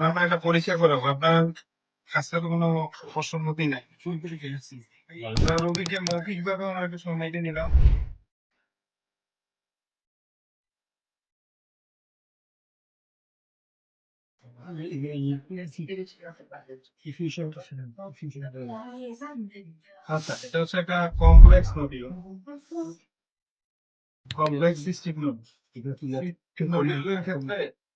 আমরা এটা পরীক্ষা করাবো আপনার কাছে তো কোনো প্রশ্নমতি নাই। রোগীকে মৌখিক ভাবে আমরা একটু সময়টা নিলাম? আচ্ছা এটা হচ্ছে একটা কমপ্লেক্স নদী। কমপ্লেক্স ক্ষেত্রে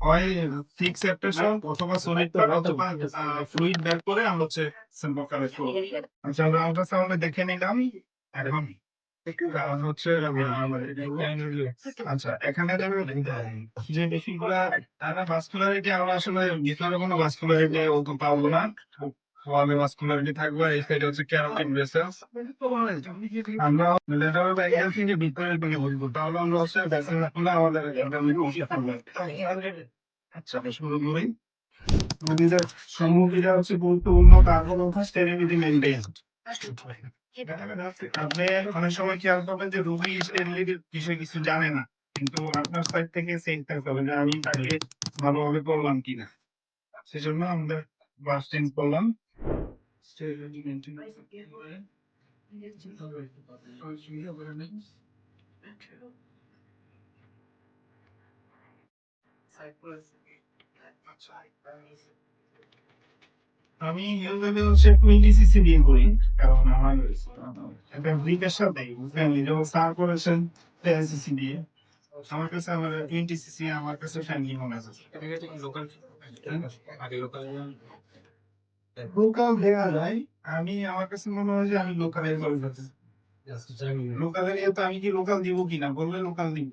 হয় অথবা সলিড পার্ট অথবা ফ্লুইড বের করে আমরা হচ্ছে স্যাম্পল কালেক্ট করব আচ্ছা আমরা আল্ট্রাসাউন্ডে দেখে নিলাম। এখন হচ্ছে আচ্ছা এখানে যে বেশিগুলা তারা ভাস্কুলারিটি আমরা আসলে ভিতরে কোনো ভাস্কুলারিটি অত পাবো না। ওয়ালে ভাস্কুলারিটি থাকবে এই সাইডে হচ্ছে ক্যারোটিন ভেসেলস আমরা থেকে দিকে বলব তাহলে আমরা হচ্ছে আমাদের আচ্ছা হচ্ছে গুরুত্বপূর্ণ মেনটেন আপনি অনেক সময় খেয়াল করবেন যে রোগী বিষয়ে কিছু জানে না কিন্তু আপনার সাইড থেকে চেঞ্জ থাকতে হবে যে আমি তাকে ভালোভাবে করলাম কিনা। সেজন্য আমরা বাস চেঞ্জ করলাম। Sterility maintain করে। সুবিধা করে নেই। আচ্ছা। আমি ইউজুয়ালি হচ্ছে টোয়েন্টি সিসি দিয়ে করি কারণ আমার একটা ব্রিকের সাথে ফ্যামিলি যখন স্টার করেছেন টেন সিসি দিয়ে আমার কাছে আমার টোয়েন্টি সিসি আমার কাছে ফ্যামিলি মনে আছে লোকাল দেওয়া যায় আমি আমার কাছে মনে হয় যে আমি লোকাল লোকালের ইয়ে তো আমি কি লোকাল দিব কিনা? বললে লোকাল দিব।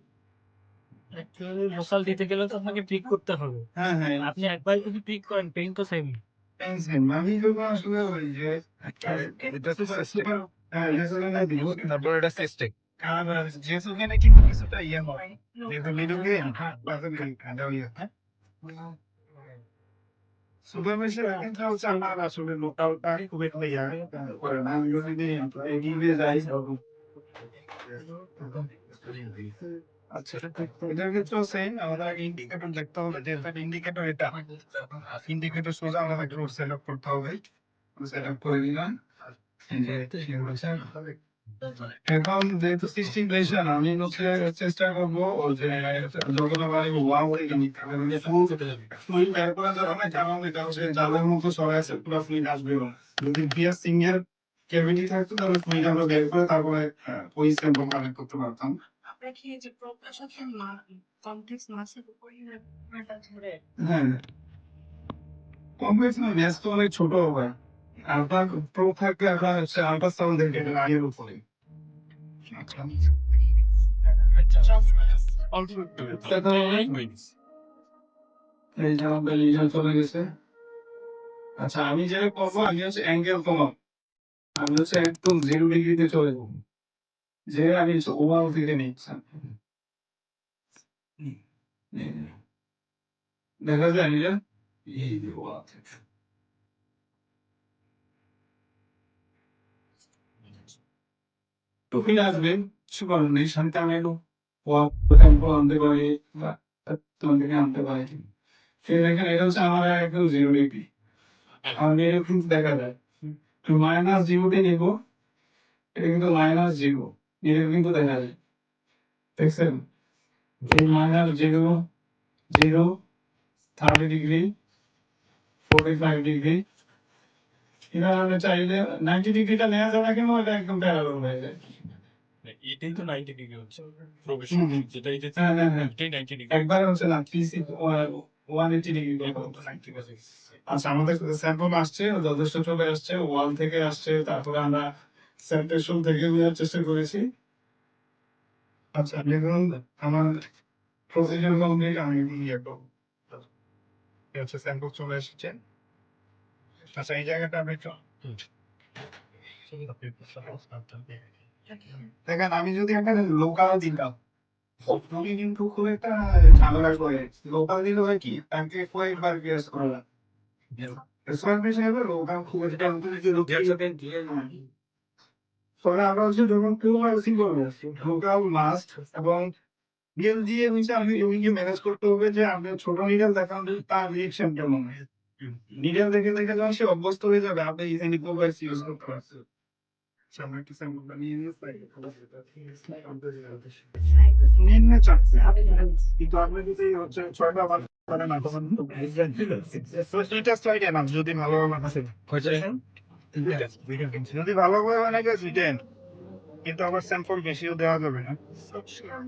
লোকাল দিতে গেলে তো আপনাকে পিক করতে হবে হ্যাঁ হ্যাঁ আপনি একবার যদি পিক করেন পেইন তো সেম পেন্সিল আমি যখন আসলে ওই যে এটা তো হ্যাঁ এটা না দিব তারপর এটা সিস্টেক আর যেহেতু এখানে কিন্তু কিছুটা ইয়ে হয় যেহেতু লিডুকে বাজার খাওয়া ইয়ে সুপার কিন্তু হচ্ছে আমার আসলে লোকালটা খুব একটা ইয়া করে না আমি যদি এগিয়ে যাই আচ্ছা এটার দেখতে হবে, যে করতে হবে। চেষ্টা করব যে মানে বের মতো সবাই আছে আসবে যদি থাকতো, তাহলে বের করে তারপরে ওই স্যাম্পল কালেক্ট করতে পারতাম। আপনার হ্যাঁ। ম্যাচ অনেক ছোট হবে থাকলে আপনার হচ্ছে আলট্রাসাউন্ড দেখে আগের উপরে। আচ্ছা। আচ্ছা আমি যেটা করব আমি হচ্ছে অ্যাঙ্গেল কমাবো আমি হচ্ছে একদম জিরো ডিগ্রিতে চলে যাব। যে আমি হচ্ছে থেকে নিচ্ছি দেখা যায় নিজে এই যে ওভার থেকে টুপিন আসবে কিছু নেই শান্তি আমি একটু স্যাম্পল আনতে পারি বা তোমার থেকে আনতে পারি এটা হচ্ছে আমার একদম জিরো ডিগ্রি আমি এরকম দেখা যায় মাইনাস জিরোতে নিব এটা কিন্তু মাইনাস জিরো কিন্তু দেখা যায় দেখছেন? এই minus zero zero thirty degree forty five degree এবার আমরা চাইলে নাইনটি ডিগ্রিটা নেওয়া যাবে কিন্তু এটা একদম হয়ে যায়। এটাই তো 90 ডিগ্রি হচ্ছে হুম। যেটা এটা। এটাই 90 ডিগ্রি একবার হচ্ছে না পিসি ওয়ান এইটি ডিগ্রি আচ্ছা আমাদের স্যাম্পল আসছে যথেষ্ট চলে আসছে ওয়াল থেকে আসছে তারপরে আমরা স্যাম্পেশন থেকে নেওয়ার চেষ্টা করেছি। আচ্ছা দেখুন আমার প্রসিজার কমপ্লিট আমি ইয়ে করব এই হচ্ছে স্যাম্পল চলে এসেছে। আচ্ছা এই জায়গাটা আমি একটু দেখেন আমি যদি একটা লোকাল দিতাম তুমি কিন্তু খুব একটা ঝামেলা করে লোকাল দিলে হয় কি তাকে কয়েকবার গ্যাস করা লোকাল খুব একটা ফলে আমরা হচ্ছে যখন কেউ করব লোকাল মাস্ট এবং বিল দিয়ে হচ্ছে আমি রোগীকে ম্যানেজ করতে হবে যে আপনি ছোট নিডেল দেখান তার রিয়েকশন কেমন নিডেল দেখে দেখে যখন সে অভ্যস্ত হয়ে যাবে আপনি ইজিলি প্রোভাইস ইউজ করতে পারছেন। সামনে একটা স্যাম্পল নিয়ে নিম্ন চাপছে কিন্তু আপনি যদি হচ্ছে ছয়টা বার করেন না তখন এটা স্লাইড এনাম যদি ভালোভাবে বানাতে যদি ভালোভাবে বানাতে সুইটেন কিন্তু আবার স্যাম্পল বেশিও দেওয়া যাবে না।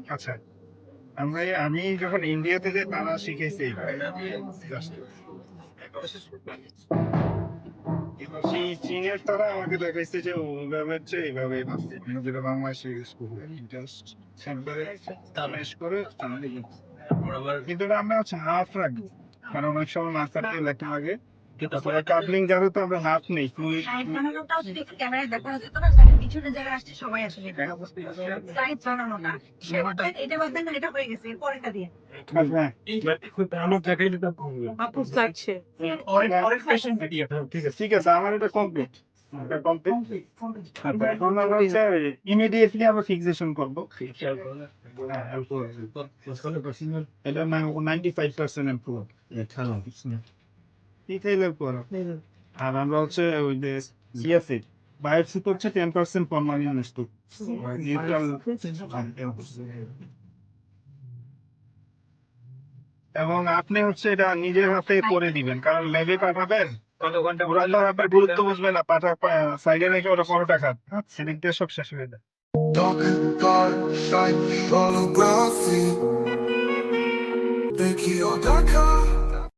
আচ্ছা আমরা আমি যখন ইন্ডিয়াতে যে তারা শিখেছি Just- এবার সেই চীনের তারা আমাকে দেখাইছে যে ওইভাবে হচ্ছে এইভাবে যেটা বাংলাদেশে ইউজ জাস্ট স্যাম্পলে তামেশ করে কিন্তু আমরা হচ্ছে হাফ রাখব। কারণ অনেক সময় মাথাতে লেখা তারপরে কাপলিং যাবে তো আমরা হাফ নেই তুই সাইড বানানোটাও যদি একটু ক্যামেরায় দেখা যেত না পিছনে যারা আসছে সবাই আসলে সাইড বানানোটা সে এটা বলতেন না, এটা হয়ে গেছে পরেরটা দিয়ে। হ্যাঁ আমার ঠিক আছে। আমার এটা কমপ্লিট এটা কমপ্লিট এখন আমরা হচ্ছে ইমিডিয়েটলি আমরা ফিক্সেশন করব। এটা নাইনটি ফাইভ পার্সেন্ট ইম্প্রুভ ডিটেইলের পর আর আমরা হচ্ছে ওই যে সিএসএ বায়োপসি হচ্ছে টেন পার্সেন্ট পারমানেন্ট স্টুক এবং আপনি হচ্ছে এটা নিজের হাতে করে দিবেন কারণ ল্যাবে পাঠাবেন ওরা তো আপনার গুরুত্ব বুঝবে না পাঠা সাইডে রেখে ওরা পরোটা খান। সেদিক দিয়ে সব শেষ হয়ে যায়. Thank you,